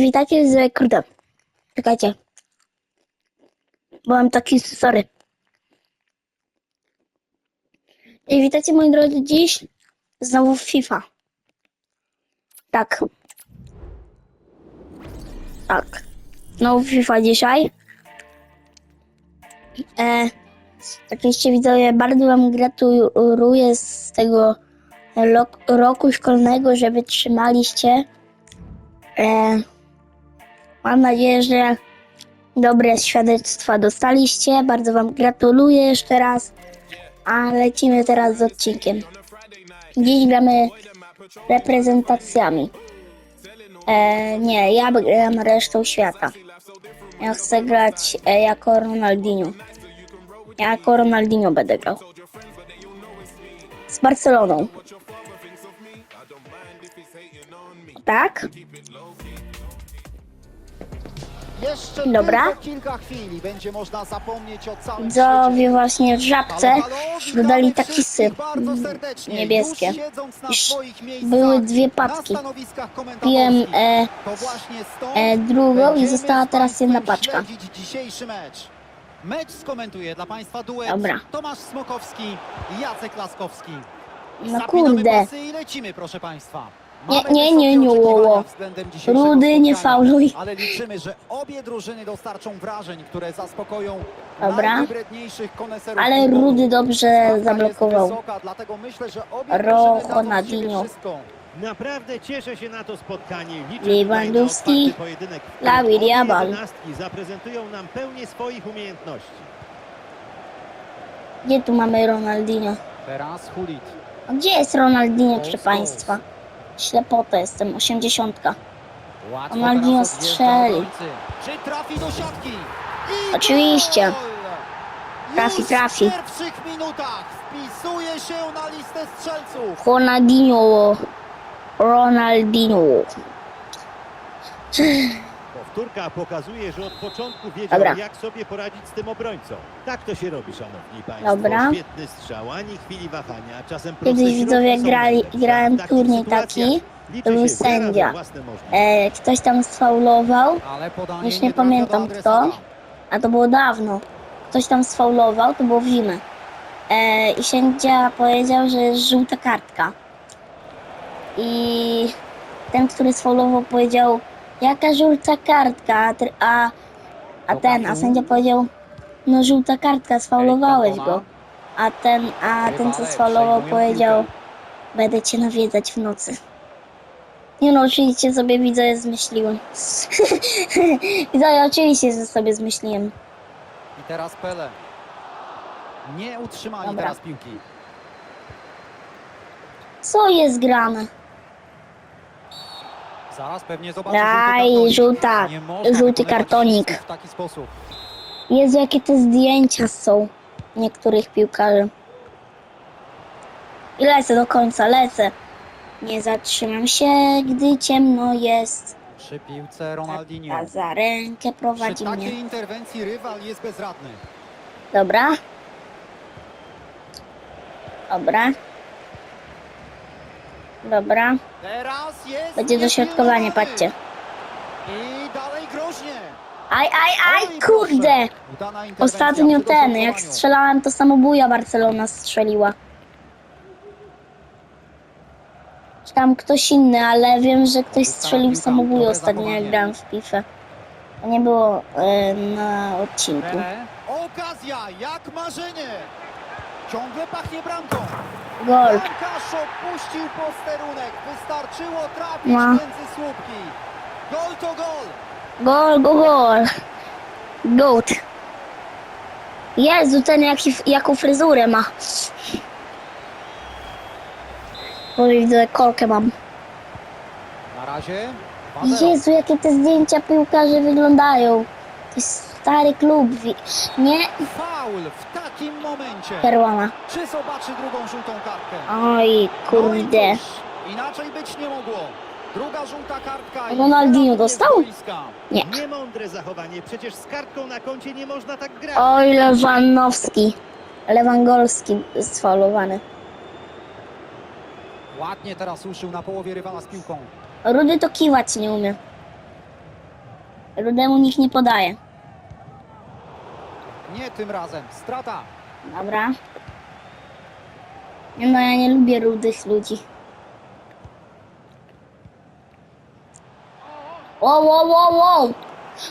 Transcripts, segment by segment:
Witajcie z kurde. Czekajcie. Byłem taki sorry. I witajcie moi drodzy dziś znowu FIFA. Tak. Tak. Znowu FIFA dzisiaj. E, oczywiście widzowie, bardzo wam gratuluję z tego roku szkolnego, że wytrzymaliście. E, mam nadzieję, że dobre świadectwa dostaliście. Bardzo Wam gratuluję jeszcze raz. A lecimy teraz z odcinkiem. Dziś gramy reprezentacjami. E, nie, ja gram resztą świata. Ja chcę grać e, jako Ronaldinho. Ja jako Ronaldinho będę grał. Z Barceloną. Tak? Jeszcze Dobra. kilka chwil i będzie można zapomnieć o całym Widzowie właśnie w żabce dodali witamy takie sy wszystkich bardzo serdecznie. niebieskie. Były dwie stanowiskach Piłem e, e, drugą i została teraz jedna paczka. mecz. Skomentuje dla Państwa duet Dobra. Tomasz Smokowski i Jacek Laskowski. No kurde. i lecimy, proszę Państwa. Nie, nie, nie, nie, oczekiwania ło, ło. względem dzisiejszego Rudy, nie fauluj. Ale liczymy, że obie drużyny dostarczą wrażeń, które zaspokoją Dobra. najwybredniejszych koneserów Ale futbolu. Rudy dobrze Stawka zablokował. jest wysoka, dlatego myślę, że obie Rojo drużyny dadzą z siebie Nadinho. wszystko. Naprawdę cieszę się na to spotkanie. Liczę Lewandowski, tutaj na otwarty pojedynek, w którym Lawir obie Jabal. jedenastki zaprezentują nam pełnię swoich umiejętności. Gdzie tu mamy Ronaldinho? Teraz Hulit. A gdzie jest Ronaldinho, proszę Państwa? Ślepota jestem, 80. Łatwo Ronaldinho strzeli. Czy trafi do siatki? I Oczywiście. Trafi, Już trafi. W pierwszych minutach wpisuje się na listę strzelców. Ronaldinho. Ronaldinho. Powtórka pokazuje, że od początku wiedział, Dobra. jak sobie poradzić z tym obrońcą. Tak to się robi, szanowni państwo. Dobra. Świetny strzał, ani chwili wahania. Czasem Kiedyś widzowie grali- grałem turniej taki, to był sędzia. E, ktoś tam sfaulował, już nie pamiętam kto, a to było dawno. Ktoś tam sfaulował, to było w zimę. E, I sędzia powiedział, że jest żółta kartka. I ten, który sfaulował, powiedział, jaka żółta kartka, a, tr- a, a ten, a sędzia powiedział, no żółta kartka, sfaulowałeś go. A ten, a ten, co sfaulował, powiedział, będę cię nawiedzać w nocy. Nie no, oczywiście sobie widzowie zmyśliłem. widzowie, oczywiście, że sobie zmyśliłem. I teraz Pele. Nie utrzymali Dobra. teraz piłki. Co jest grane? Zaraz pewnie zobaczy Aj, żółta, kartonik. Nie można żółty wykonywać kartonik. W taki sposób. Jezu, jakie te zdjęcia są niektórych piłkarzy. I lecę do końca, lecę. Nie zatrzymam się, gdy ciemno jest. Przy piłce Ronaldinho. A za rękę Przy prowadzi takiej mnie. interwencji rywal jest bezradny. Dobra. Dobra. Dobra. Teraz jest Będzie dośrodkowanie, patrzcie. I dalej groźnie. Aj, aj, aj, kurde! Ostatnio ten, jak strzelałem, to samobuja Barcelona strzeliła. Czy tam ktoś inny, ale wiem, że ktoś strzelił samobuja ostatnio, jak grałem w FIFA. To nie było e, na odcinku. Okazja, jak marzenie. Ciągle pachnie bramką. Gol. Bramkarz opuścił posterunek. Wystarczyło trafić No. między słupki. Gol to gol. Gol, gol, gol. Goat. Jezu, ten jaki, jaką fryzurę ma. Bo widzę, kolkę mam. Na razie 2-0. Jezu, jakie te zdjęcia piłkarzy wyglądają. To jest stary klub. Nie, Faul w takim momencie. Perłana. Czy zobaczy drugą żółtą kartkę? Oj, No kurde. cóż, Inaczej być nie mogło. Druga żółta kartka. Ronaldinho dostał? Nie. Niemądre zachowanie. Przecież z kartką na koncie nie można tak grać. Oj, Lewandowski. Lewangolski sfaulowany. Ładnie teraz uszył na połowie rywala z piłką. Rudy to kiwać nie umie. Rudemu nikt nie podaje. Nie tym razem. Strata. Dobra. No ja nie lubię rudych ludzi. Wow, wow, wow, wow!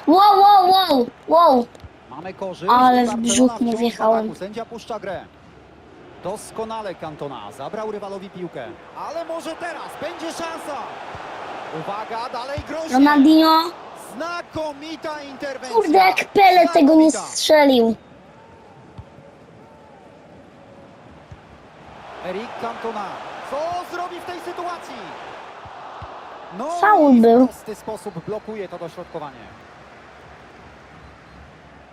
Wow, wow, wow, wow! Mamy korzyść. Ale w brzuch w wjechałem. Sędzia puszcza grę. Doskonale Cantona. Zabrał rywalowi piłkę. Ale może teraz będzie szansa. Uwaga, dalej groźnie. Ronaldinho! Znakomita interwencja. Kurde, jak Pele tego nie strzelił. Eric Cantona. Co zrobi w tej sytuacji? No Faul i w był. prosty sposób blokuje to dośrodkowanie.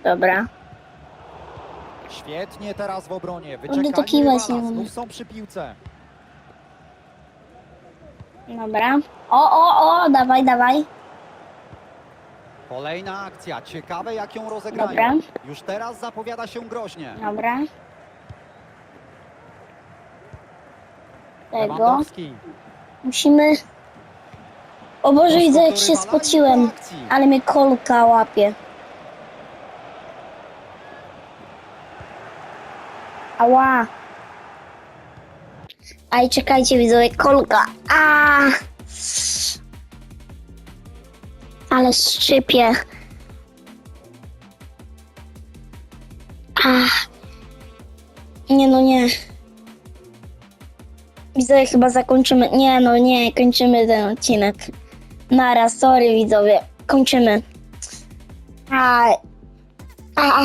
Dobra. Świetnie teraz w obronie. Kurde, Wyczekali to kiwać nie umiem. Znów są przy piłce. Dobra. O, o, o, dawaj, dawaj. Kolejna akcja. Ciekawe jak ją rozegrają. Dobra. Już teraz zapowiada się groźnie. Dobra. Tego. Lewandowski. Musimy... O Boże, widzę jak się spociłem. Ale mnie kolka łapie. Ała. Aj, czekajcie, widzowie, kolka. A. Ale szczypie. Ach. Nie no, nie. Widzowie, chyba zakończymy. Nie no, nie, kończymy ten odcinek. Nara, sorry widzowie. Kończymy. A, a,